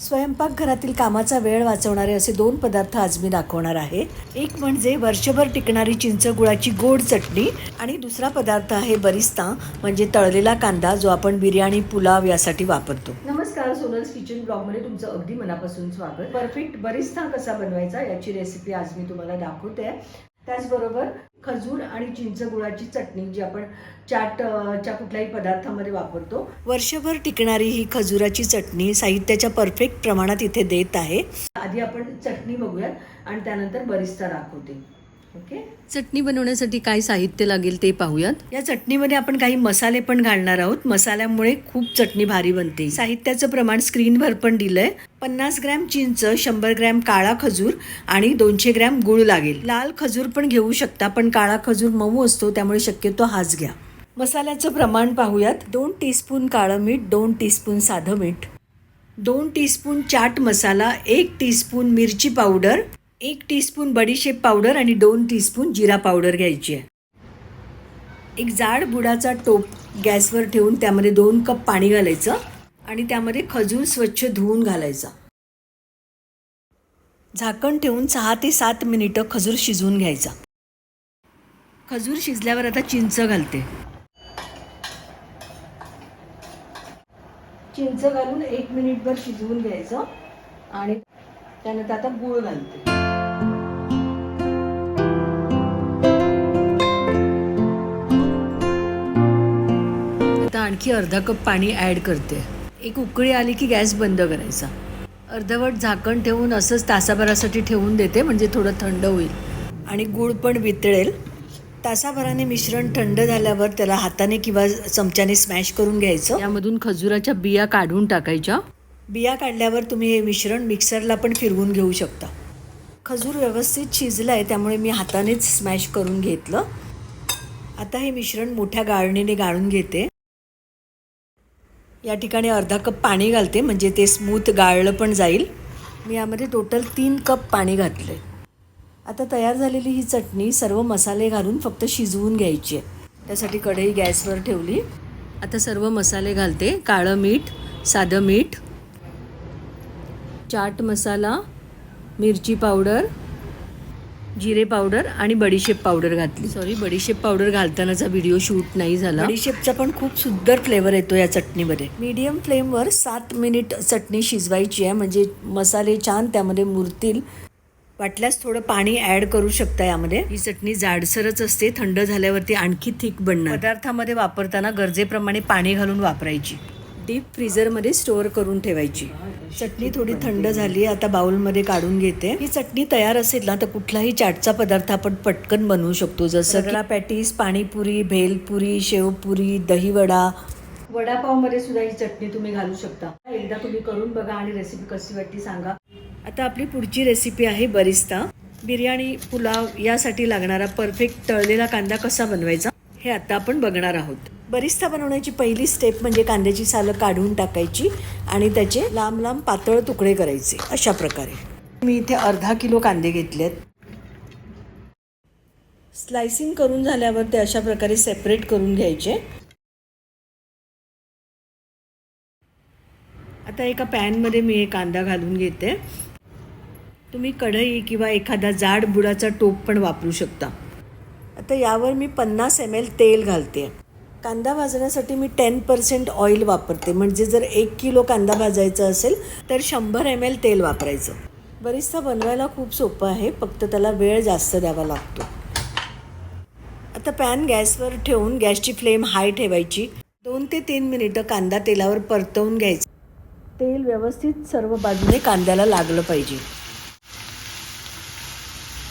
स्वयंपाकघरातील कामाचा वेळ वाचवणारे असे दोन पदार्थ आज मी दाखवणार आहे. एक म्हणजे वर्षभर टिकणारी चिंच गुळाची गोड चटणी आणि दुसरा पदार्थ आहे बरिस्ता म्हणजे तळलेला कांदा जो आपण बिर्याणी पुलाव यासाठी वापरतो. नमस्कार सोनल्स किचन ब्लॉगमध्ये तुमचं अगदी मनापासून स्वागत. परफेक्ट बरिस्ता कसा बनवायचा याची रेसिपी आज मी तुम्हाला दाखवते. त्याचबरोबर खजूर आणि चिंच गुळाची चटणी जी आपण चाट अ, च्या कुठल्याही पदार्थामध्ये वापरतो. वर्षभर टिकणारी ही खजुराची चटणी साहित्याच्या परफेक्ट प्रमाणात इथे देत आहे. आधी आपण चटणी बघूयात आणि त्यानंतर बरिस्ता दाखवते. ओके? चटणी बनवण्यासाठी काय साहित्य लागेल ते पाहूयात. या चटणीमध्ये आपण काही मसाले पण घालणार आहोत. मसाल्यामुळे खूप चटणी भारी बनते. साहित्याचं प्रमाण स्क्रीनवर पण दिलंय. पन्नास ग्रॅम चिंच शंभर ग्रॅम काळा खजूर आणि दोनशे ग्रॅम गुळ लागेल. लाल खजूर पण घेऊ शकता पण काळा खजूर मऊ असतो त्यामुळे शक्यतो हाच घ्या. मसाल्याचं प्रमाण पाहूयात. दोन टीस्पून काळं मीठ दोन टीस्पून साधं मीठ. दोन टीस्पून चाट मसाला एक टीस्पून मिरची पावडर एक टीस्पून बडीशेप पावडर आणि दोन टीस्पून जिरा पावडर घ्यायची आहे. एक जाड बुडाचा टोप गॅसवर ठेवून त्यामध्ये दोन कप पाणी घालायचं आणि त्यामध्ये खजूर स्वच्छ धुवून घालायचा. झाकण ठेवून सहा ते सात मिनिटं खजूर शिजवून घ्यायचा. खजूर शिजल्यावर आता चिंच घालते. चिंच घालून एक मिनिटभर शिजवून घ्यायचं आणि त्यानंतर आता गूळ घालते. आणखी अर्धा कप पाणी ॲड करते. एक उकळी आली की गॅस बंद करायचा. अर्धवट झाकण ठेवून असंच तासाभरासाठी ठेवून देते म्हणजे थोडं थंड होईल. आणि गूळ पण वितळेल. तासाभराने मिश्रण थंड झाल्यावर त्याला हाताने किंवा चमच्याने स्मॅश करून घ्यायचं. यामधून खजुराच्या बिया काढून टाकायच्या. बिया काढल्यावर तुम्ही हे मिश्रण मिक्सरला पण फिरवून घेऊ शकता. खजूर व्यवस्थित शिजलं आहे त्यामुळे मी हातानेच स्मॅश करून घेतलं. आता हे मिश्रण मोठ्या गाळणीने गाळून घेते. या ठिकाणी अर्धा कप पाणी घालते म्हणजे ते स्मूथ गाळलं पण जाईल. मी यामध्ये टोटल तीन कप पाणी घातले आता तयार झालेली ही चटणी सर्व मसाले घालून फक्त शिजवून घ्यायची आहे. त्यासाठी कढई गॅसवर ठेवली. आता सर्व मसाले घालते. काळं मीठ साधं मीठ चाट मसाला मिरची पावडर जिरे पावडर आणि बडीशेप पावडर घातली. सॉरी बडीशेप पावडर घालतानाचा व्हिडिओ शूट नाही झाला. बडीशेपचा पण खूप सुंदर फ्लेवर येतो या चटणीमध्ये. मीडियम फ्लेमवर सात मिनिट चटणी शिजवायची आहे म्हणजे मसाले छान त्यामध्ये मुरतील. वाटल्यास थोडं पाणी ॲड करू शकता यामध्ये. ही चटणी जाडसरच असते थंड झाल्यावरती आणखी थिक बनणार. पदार्थामध्ये वापरताना गरजेप्रमाणे पाणी घालून वापरायची. डीप फ्रीझरमध्ये स्टोअर करून ठेवायची. चटणी थोडी थंड झाली आता बाउलमध्ये काढून घेते. ही चटणी तयार असेल ना तर कुठलाही चाटचा पदार्थ आपण पटकन बनवू शकतो. जसं की पॅटीस पाणीपुरी भेलपुरी शेवपुरी दहीवडा. वडापावमध्ये सुद्धा ही चटणी तुम्ही घालू शकता. एकदा तुम्ही करून बघा आणि रेसिपी कशी वाटली सांगा. आता आपली पुढची रेसिपी आहे बरिस्ता बिर्याणी पुलाव यासाठी लागणारा परफेक्ट तळलेला कांदा कसा बनवायचा हे आता आपण बघणार आहोत. बरिस्ता बनवण्याची पहिली स्टेप म्हणजे कांद्याची सालं काढून टाकायची आणि त्याचे लांब लांब पातळ तुकडे करायचे अशा प्रकारे. मी इथे अर्धा किलो कांदे घेतलेत. स्लायसिंग करून झाल्यावर ते अशा प्रकारे सेपरेट करून घ्यायचे. आता एका पॅनमध्ये मी एक कांदा घालून घेते. तुम्ही कढई किंवा एखादा जाड बुडाचा टोप पण वापरू शकता. आता यावर मी पन्नास एम एल तेल घालते. कांदा भाजण्यासाठी मी टेन पर्सेंट ऑइल वापरते. म्हणजे जर एक किलो कांदा भाजायचा असेल तर शंभर एम एल तेल वापरायचं. बरीचसा बनवायला खूप सोपं आहे फक्त त्याला वेळ जास्त द्यावा लागतो. आता पॅन गॅसवर ठेवून गॅसची फ्लेम हाय ठेवायची. दोन ते तीन मिनिटं कांदा तेलावर परतवून घ्यायचं. तेल व्यवस्थित सर्व बाजूने कांद्याला लागलं पाहिजे.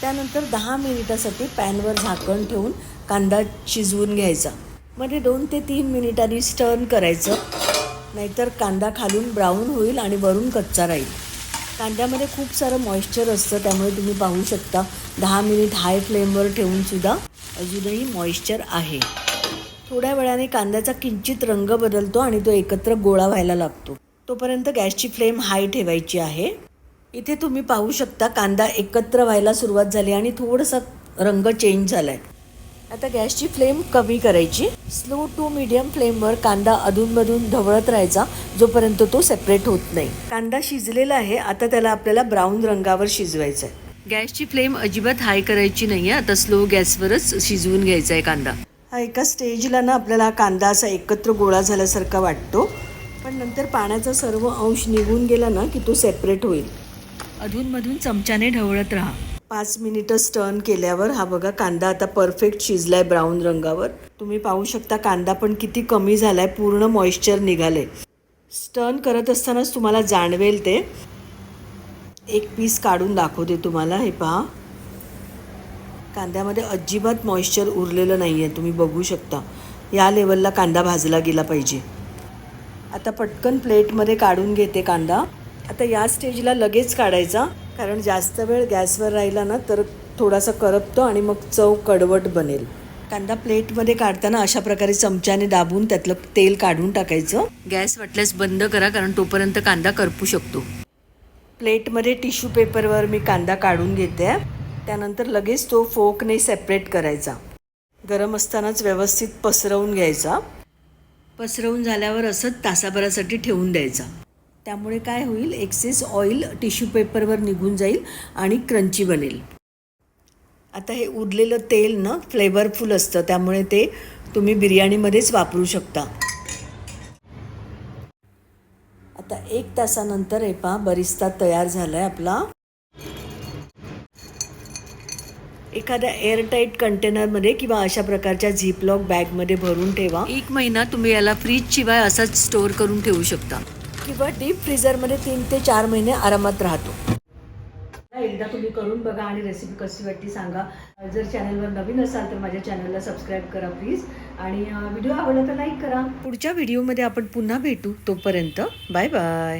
त्यानंतर दहा मिनिटासाठी पॅनवर झाकण ठेवून कांदा शिजवून घ्यायचा. मध्ये दोन ते तीन मिनिटांनी स्टर्न करायचं. नाहीतर कांदा खालून ब्राऊन होईल आणि वरून कच्चा राहील. कांद्यामध्ये खूप सारं मॉइश्चर असतं त्यामुळे तुम्ही पाहू शकता. दहा मिनिट हाय फ्लेमवर ठेवूनसुद्धा अजूनही मॉइश्चर आहे. थोड्या वेळाने कांद्याचा किंचित रंग बदलतो आणि तो एकत्र गोळा व्हायला लागतो. तोपर्यंत गॅसची फ्लेम हाय ठेवायची आहे. इथे तुम्ही पाहू शकता कांदा एकत्र व्हायला सुरुवात झाली आणि थोडासा रंग चेंज झाला आहे आता गॅसची फ्लेम कमी करायची. स्लो टू मीडियम फ्लेमवर कांदा अधूनमधून ढवळत राहायचा जोपर्यंत तो सेपरेट होत नाही. कांदा शिजलेला आहे आता त्याला आपल्याला ब्राऊन रंगावर शिजवायचा आहे. गॅसची फ्लेम अजिबात हाय करायची नाही आहे आता स्लो गॅसवरच शिजवून घ्यायचा आहे कांदा. हा एका स्टेजला ना आपल्याला हा कांदा असा एकत्र गोळा झाल्यासारखा वाटतो. पण नंतर पाण्याचा सर्व अंश निघून गेला ना की तो सेपरेट होईल. अधूनमधून चमच्याने ढवळत राहा. पाच मिनिटं स्टर्न केल्यावर हा बघा कांदा आता परफेक्ट शिजला आहे ब्राऊन रंगावर. तुम्ही पाहू शकता कांदा पण किती कमी झाला आहे पूर्ण मॉइश्चर निघाले स्टर्न करत असतानाच तुम्हाला जाणवेल ते. एक पीस काढून दाखवते तुम्हाला हे पहा. कांद्यामध्ये अजिबात मॉइश्चर उरलेलं नाही आहे तुम्ही बघू शकता. या लेवलला कांदा भाजला गेला पाहिजे. आता पटकन प्लेटमध्ये काढून घेते कांदा. आता या स्टेजला लगेच काढायचा. कारण जास्त वेळ गॅसवर राहिला ना तर थोडासा करपतो आणि मग चव कडवट बनेल. कांदा प्लेटमध्ये काढताना अशा प्रकारे चमच्याने दाबून त्यातलं तेल काढून टाकायचं. गॅस वाटल्यास बंद करा कारण तोपर्यंत कांदा करपू शकतो. प्लेटमध्ये टिश्यू पेपरवर मी कांदा काढून घेते. त्यानंतर लगेच तो फोकने सेपरेट करायचा. गरम असतानाच व्यवस्थित पसरवून घ्यायचा. पसरवून झाल्यावर असंच तासाभरासाठी ठेवून द्यायचा. त्यामुळे काय होईल? एक्सेस ऑइल टिश्यू पेपरवर निघून जाईल आणि क्रंची बनेल. आता हे उरलेलं तेल ना फ्लेवरफुल असतं. त्यामुळे ते तुम्ही बिर्याणीमध्येच वापरू शकता. आता एक तासानंतर हे पहा बरिस्ता तयार झाला आहे आपला एखाद्या एअरटाईट कंटेनरमध्ये किंवा अशा प्रकारच्या झिपलॉक बॅगमध्ये भरून ठेवा. एक महिना तुम्ही याला फ्रीजशिवाय असाच स्टोअर करून ठेवू शकता. किंवा डीप फ्रीझरमध्ये तीन ते चार महिने आरामात राहतो. एकदा तुम्ही करून बघा आणि रेसिपी कशी वाटली सांगा. जर चॅनलवर नवीन असाल तर माझ्या चॅनलला सबस्क्राईब करा प्लीज आणि व्हिडिओ आवडला तर लाईक करा. पुढच्या व्हिडिओमध्ये आपण पुन्हा भेटू तोपर्यंत बाय बाय